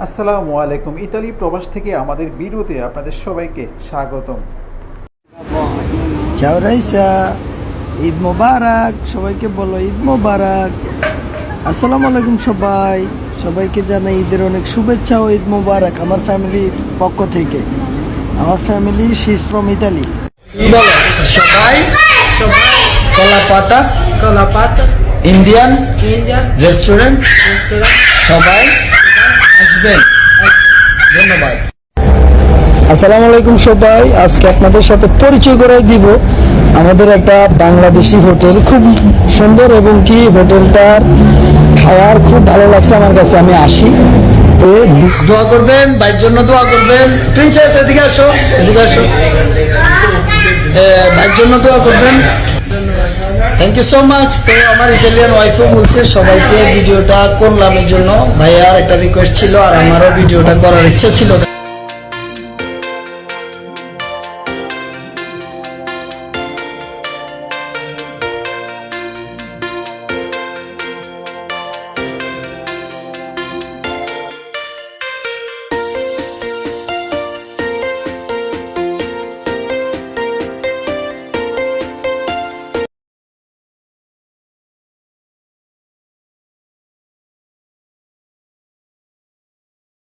আসসালামু আলাইকুম। ইতালি প্রবাস থেকে আমাদের ভিডিওতে আপনাদের সবাইকে স্বাগতম। চাও রাইসা ঈদ মোবারক সবাইকে বলো ঈদ মোবারক। আসসালামু আলাইকুম সবাই সবাইকে জানাই ঈদের অনেক শুভেচ্ছা ও ঈদ মোবারক আমার ফ্যামিলির পক্ষ থেকে। আমার ফ্যামিলি শিস ফ্রম ইতালি বলো সবাই। কলা পাতা কলা পাতা ইন্ডিয়ান ইন্ডিয়ান রেস্টুরেন্ট রেস্টুরেন্ট সবাই। আসবেন। ধন্যবাদ। আসসালামু আলাইকুম সবাই আজকে আপনাদের সাথে পরিচয় করাই দিব। আমাদের একটা বাংলাদেশি হোটেল খুব সুন্দর এবং কি হোটেলটার খাওয়ার খুব ভালো লাগছে আমার কাছে আমি আসি। তো দোয়া করবেন ভাইয়ের জন্য দোয়া করবেন। প্রিন্সেস এদিকে আসো এদিকে আসো। ভাইয়ের জন্য দোয়া করবেন। থ্যাংক ইউ সো মাচ তো আমার ইটালিয়ান ওয়াইফও বলছে, সবাইকে ভিডিওটা করলাম এর জন্য। ভাইয়ার একটা রিকোয়েস্ট ছিল আর আমারও ভিডিওটা করার ইচ্ছা ছিল।